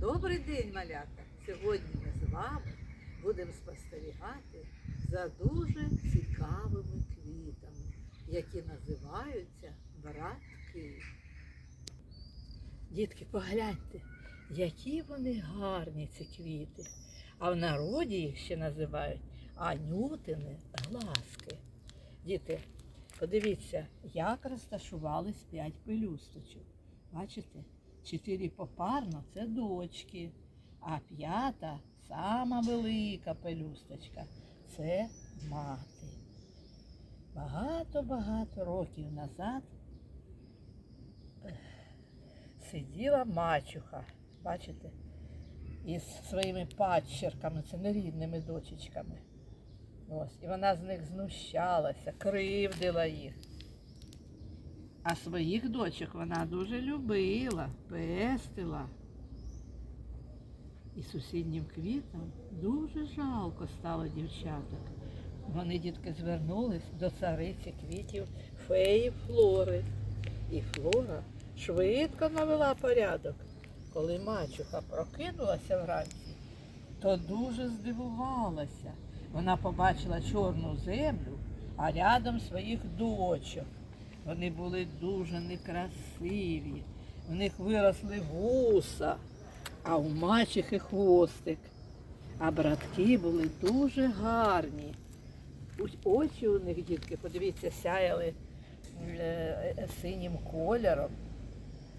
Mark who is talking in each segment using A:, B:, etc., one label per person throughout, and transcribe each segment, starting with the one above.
A: Добрий день, малята! Сьогодні ми з вами будемо спостерігати за дуже цікавими квітами, які називаються братки. Дітки, погляньте, які вони гарні ці квіти. А в народі їх ще називають анютини глазки. Діти, подивіться, як розташувались п'ять пелюсточок. Бачите? Чотири попарно це дочки, а п'ята сама велика пелюсточка це мати. Багато-багато років назад сиділа мачуха, бачите, із своїми падчерками, це нерідними дочечками. Ось, і вона з них знущалася, кривдила їх. А своїх дочок вона дуже любила, пестила. І сусіднім квітам дуже жалко стало дівчаток. Вони, дітки, звернулись до цариці квітів феї Флори. І Флора швидко навела порядок. Коли мачуха прокинулася вранці, то дуже здивувалася. Вона побачила чорну землю, а рядом своїх дочок. Вони були дуже некрасиві. В них виросли вуса, а у мачехи хвостик. А братки були дуже гарні. Очі у них, дітки, подивіться, сяяли е, е, синім кольором.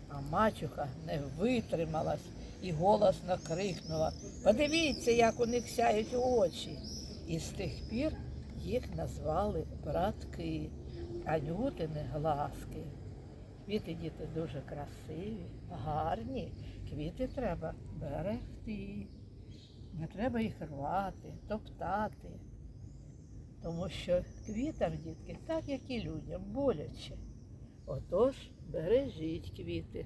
A: А мачуха не витрималась і голосно крикнула. Подивіться, як у них сяють очі. І з тих пір їх назвали братки, анютини глазки. Квіти діти дуже красиві, гарні. Квіти треба берегти. Не треба їх рвати, топтати. Тому що квітам, дітки, так як і людям, боляче. Отож, бережіть квіти.